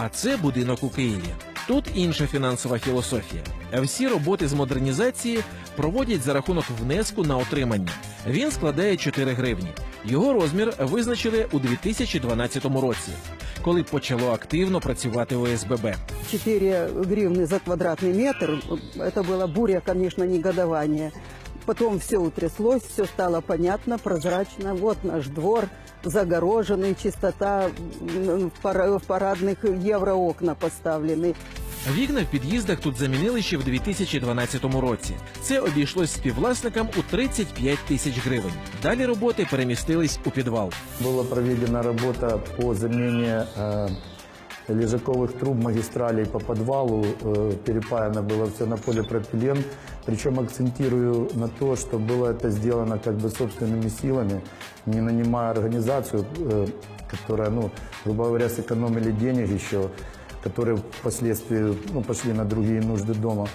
А це будинок у Києві. Тут інша фінансова філософія. Всі роботи з модернізації проводять за рахунок внеску на отримання. Він складає 4 гривні. Його розмір визначили у 2012 році, коли почало активно працювати ОСББ. 4 гривны за квадратный метр. Это была буря, конечно, негодования. Потом все утряслось, все стало понятно, прозрачно. Вот наш двор, загороженный, чистота, м, в пара- в парадных евроокна поставлены. Вікна в під'їздах тут замінили ще в 2012 році. Це обійшлось співвласникам у 35 тисяч гривень. Далі роботи перемістились у підвал. Была проведена работа по замене э, лежаковых труб магистралей по подвалу. Э, перепаяно было все на полипропилен. Причем акцентирую на то, что было это сделано как бы собственными силами, не нанимая организацию, э, которая, ну, грубо говоря, сэкономили денег еще, которые впоследствии ну, пошли на другие нужды дома.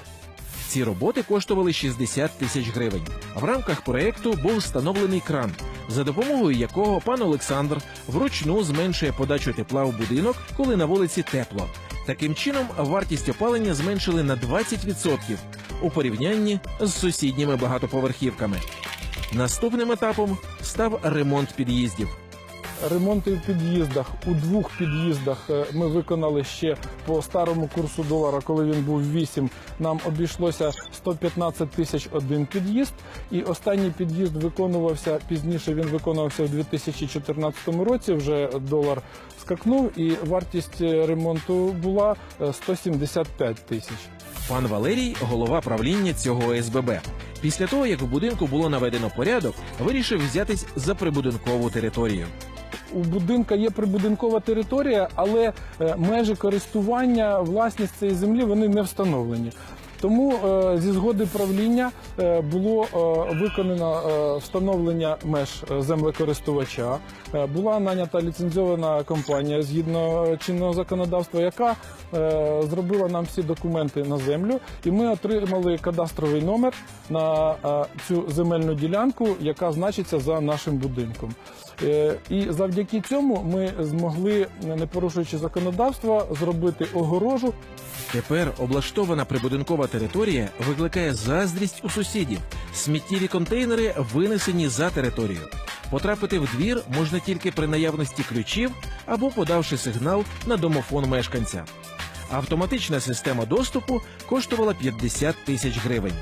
Ці роботи коштували 60 тисяч гривень. В рамках проекту був встановлений кран, за допомогою якого пан Олександр вручну зменшує подачу тепла в будинок, коли на вулиці тепло. Таким чином, вартість опалення зменшили на 20% у порівнянні з сусідніми багатоповерхівками. Наступним етапом став ремонт під'їздів. Ремонти в під'їздах у двох під'їздах е, ми виконали ще по старому курсу долара, коли він був 8, Нам обійшлося 115 тисяч один під'їзд. І останній під'їзд виконувався пізніше. Він виконувався в 2014 році. Вже долар скакнув, і вартість е, ремонту була е, 175 тисяч. Пан Валерій, голова правління цього ОСББ. Після того, як в будинку було наведено порядок, вирішив взятись за прибудинкову територію. У будинка є прибудинкова територія, але е, межі користування, власність цієї землі вони не встановлені. Тому е, зі згоди правління е, було е, виконано встановлення меж землекористувача. Була нанята ліцензована компанія згідно чинного законодавства, яка зробила нам всі документи на землю, і ми отримали кадастровий номер на цю земельну ділянку, яка значиться за нашим будинком. І завдяки цьому ми змогли, не порушуючи законодавство, зробити огорожу. Тепер облаштована прибудинкова територія викликає заздрість у сусідів. Сміттєві контейнери винесені за територію. Потрапити в двір можна тільки при наявності ключів або подавши сигнал на домофон мешканця. Автоматична система доступу коштувала 50 тисяч гривень.